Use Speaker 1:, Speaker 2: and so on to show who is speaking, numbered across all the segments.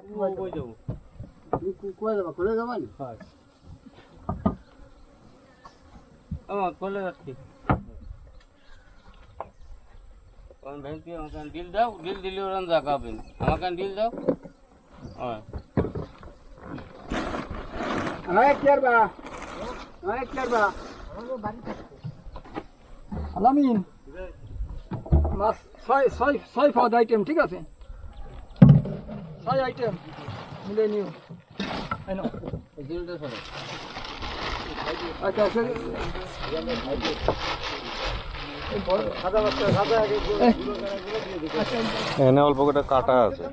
Speaker 1: কই যাব
Speaker 2: কই যাবা করে যাবা নি
Speaker 1: হ্যাঁ ও চলে যাচ্ছি কোন ভাই কি আমাকে ডিল দাও ডিল দিলে ওরা জাগাবেন আমাকে ডিল দাও হ্যাঁ
Speaker 2: আয় কি আর বা আয় কি আর বা আলামিন, মাছ ছয় ছয় ছয় পদ আইটেম ঠিক আছে? ছয় আইটেম মিলে নিও।
Speaker 1: ডিলটা সরে
Speaker 2: আচ্ছা
Speaker 3: অল্প কটা কাটা আছে।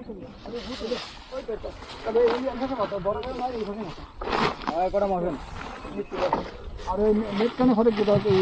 Speaker 2: আর নেট কেন হরে এই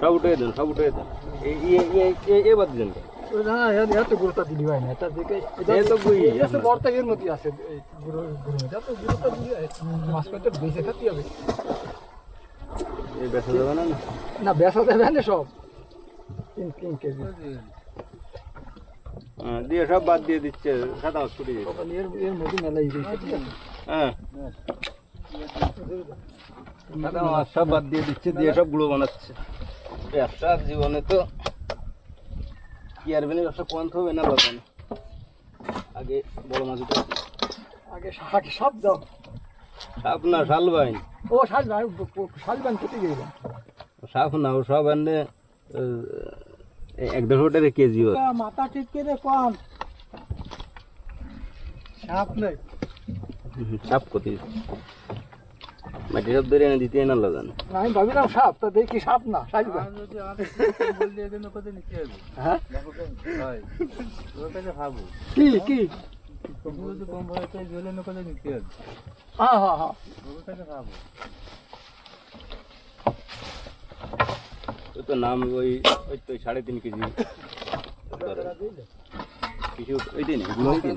Speaker 3: সব উঠে দেন সব উঠে দেন। এবার দিলেন
Speaker 2: না এত গুরুত্ব দিলি না এটা দেখে বর্তা এর মধ্যে আছে গুরুত্ব দিলি মাছ বেঁচে হবে।
Speaker 3: যাবে না? না
Speaker 2: না বেসা দেবে না সব। তিন তিন কেজি।
Speaker 3: হ্যাঁ, দিয়ে সব বাদ দিয়ে দিচ্ছে সাদা মাছ ফুটে
Speaker 2: এর এর মধ্যে মেলাই
Speaker 3: হ্যাঁ। সাদা মাছ সব বাদ দিয়ে দিচ্ছে দিয়ে সব গুঁড়ো বানাচ্ছে। ব্যবসার জীবনে তো বেনে ব্যবসা পন্থ হবে না বাবা আগে বড় মাছ উঠে
Speaker 2: আগে শাক সব দাও।
Speaker 3: সাপ না শাল বাইন?
Speaker 2: ও শাল ভাই শাল বান কেটে গেল
Speaker 3: সাপ না ও সব আনলে এক দেড়শো টাকা কেজি ওর
Speaker 2: মাথা ঠিক করে কম সাপ নেই।
Speaker 3: সাপ কতি মাটি সব ধরে এনে দিতে না লাগান
Speaker 2: না, আমি ভাবিলাম সাপ তা দেখি সাপ না বান হ্যাঁ? কি কি? হ্যাঁ হ্যাঁ হ্যাঁ।
Speaker 3: তো নাম ওই ওই তো সাড়ে তিন কেজি। কিছু ওই দিন ওই দিন।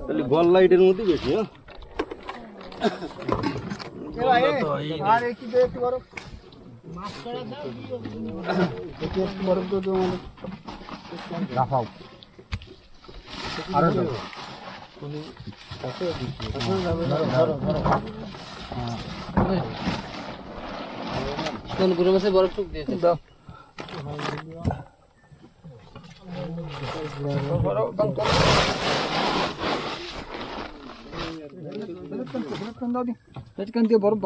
Speaker 3: তাহলে বল লাইটের মধ্যে বেশি হ্যাঁ?
Speaker 2: আর একটু একটু একটু
Speaker 1: মাসে বরফ টুক দিয়েছে
Speaker 2: দাও বরফ দাও দাও দাও দি পেটকান দিয়ে বরফ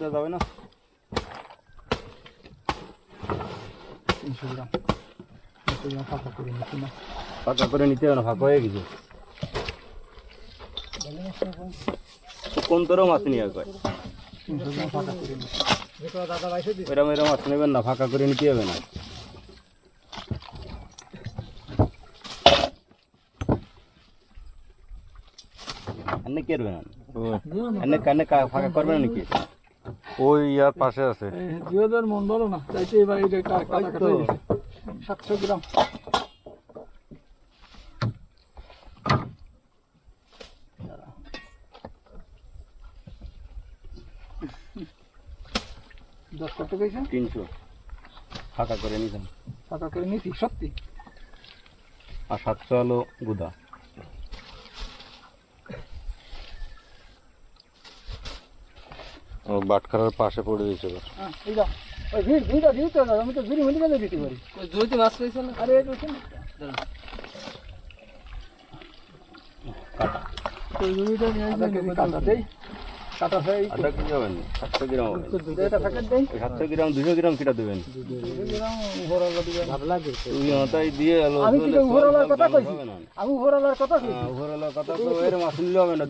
Speaker 3: না যাবে না।
Speaker 2: তিনশো গ্রাম তিনশো গ্রাম ফাঁকা করে নিচ্ছি না।
Speaker 3: ফাঁকা করে নিতে হবে না ফাঁকা হয়ে গেছে। কোন তোরও মাছ নিয়ে এরম এরম মাছ নেবেন না ফাঁকা করে নিতে হবে না। কানে কা- ফাঁকা করবে না নাকি?
Speaker 4: ওই ইয়ার পাশে আছে।
Speaker 2: দুই হাজার মন বলো না এবার এটা কাটা কাটা হয়ে গেছে। সাতশো গ্রাম। দশ কত
Speaker 3: তিনশো। ফাঁকা করে
Speaker 2: টাকা করে নিছি সত্যি?
Speaker 3: আর সাতশো হলো গুদা।
Speaker 4: বাটখারার পাশে পড়ে দিয়েছে এবার।
Speaker 2: হ্যাঁ এই দাও। ওই ভিড় ভিড়টা আমি তো মিলে গেলে দিতে পারি।
Speaker 1: মাছ
Speaker 2: আরে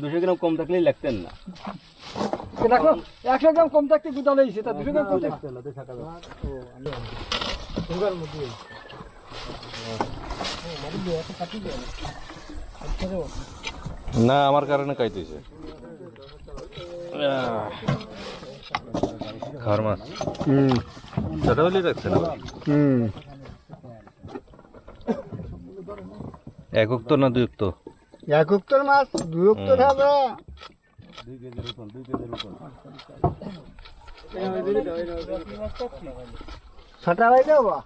Speaker 3: দুশো গ্রাম কম থাকলেই লাগতেন না।
Speaker 2: দেখো একশো গ্রাম কম থাকতে গুদা লইছে তা দুশো গ্রাম কম থাকতে
Speaker 4: না আমার কারণে কাইতেছে। খার মাছ? ছোট হলেই রাখছেন আবার? এক উক্ত না দুই তো
Speaker 2: এক উত্তর মাছ দুই হবে।
Speaker 3: দুই কেজির উপর দুই কেজির উপর
Speaker 2: ছটা
Speaker 3: হবে?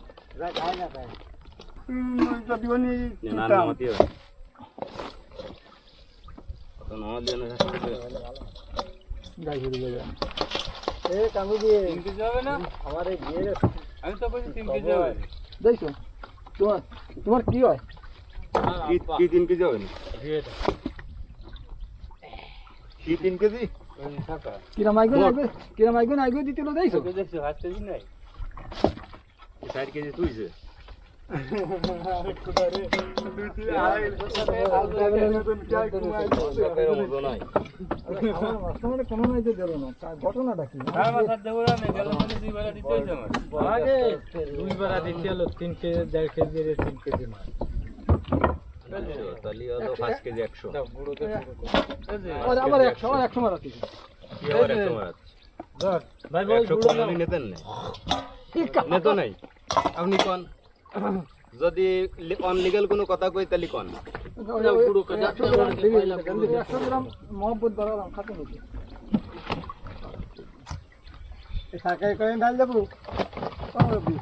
Speaker 2: দেখছ তোমার তোমার কি হয়
Speaker 3: কি কি তিন কেজি হবে? না কি তিন কেজি?
Speaker 2: কিরাম আইগুন আইগুন কিরাম আইগুন আইগুন দিতে লো দেখছ?
Speaker 1: দেখছি হাত কেজি নাই।
Speaker 3: চার কেজি তুইছে
Speaker 2: ঘটনাটা কি?
Speaker 1: হ্যাঁ দুই বেলা দিতে হয়েছে আমার। আগে। দুই বেলা দিতে হলো তিন কেজি দেড় কেজি তিন কেজি মাছ।
Speaker 3: তাহলে হলো পাঁচ কেজি একশো।
Speaker 2: আমার আমার একশো আমার একশো মারা থেকে
Speaker 3: কি আবার একশো মাছ
Speaker 1: ভাই
Speaker 3: একশো কম আমি নেতেন নেতো নাই। আপনি কন? যদি অনলিগাল কোনো কথা কই তাহলে কন?
Speaker 2: একশো গ্রাম একশো গ্রাম মহব্বত বাড়ালাম খাতে নাকি শাকাই করে ডাল দেবো?
Speaker 3: কি?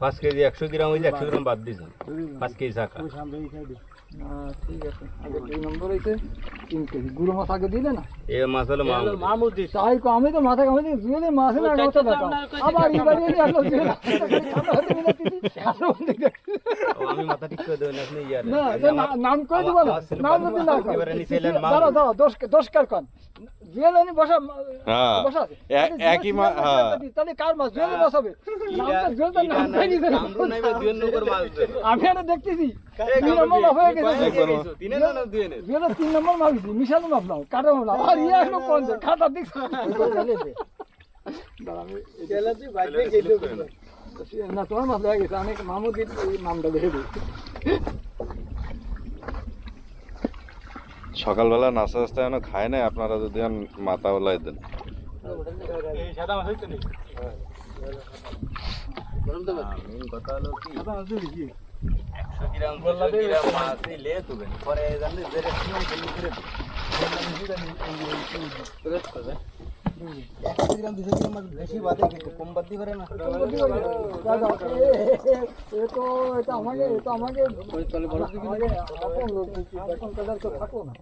Speaker 3: পাঁচ কেজি একশো গ্রাম হয়েছে একশো গ্রাম বাদ দিয়েছেন। পাঁচ কেজি শাখা।
Speaker 2: ঠিক আছে। আগে দুই নম্বর হয়েছে তিন কেজি। গুঁড়ো মাছ আগে দিলে না?
Speaker 3: এ মাছ হলো
Speaker 1: মামুদি
Speaker 2: তাই কো আমি তো মাথা দিই মাছ না কথা দেখা আবার এবারে এনে আসলো জুয়েল খাতা হতে মিলে দিদি আসো দিকে
Speaker 3: আমি মাথা ঠিক করে দেবেন আপনি ইয়ার।
Speaker 2: না নাম করে দিব না। নাম যদি না কর
Speaker 3: নিচে এলেন মা
Speaker 2: দাঁড়াও দাঁড়াও দশ দশ কার কন। জুয়েল এনে বসা
Speaker 4: হ্যাঁ।
Speaker 2: বসা আছে।
Speaker 4: একই মা হ্যাঁ।
Speaker 2: তাহলে কার মাছ নাম নাই দিছে
Speaker 3: দুই নম্বর মাছ
Speaker 2: আমি এটা দেখতেছি। তিন নম্বর মাছ হয়ে গেছে।
Speaker 3: তিনে না দুই নে
Speaker 2: জুয়েলের তিন নম্বর মাছ দিছি মিশালো মাছ নাও কাটা মাছ নাও। আর ইয়ে আসলো কোন খাতা দেখছ না তোমার মাছ হয়ে গেছে আমি মামুদ নামটা দেখে দিই
Speaker 4: সকালবেলা নাস্তা টাস্তা এখনও খায় নাই আপনারা যদি মাথা ওলাই দেন।
Speaker 3: না।
Speaker 2: আমাকে আমাকে থাকো না।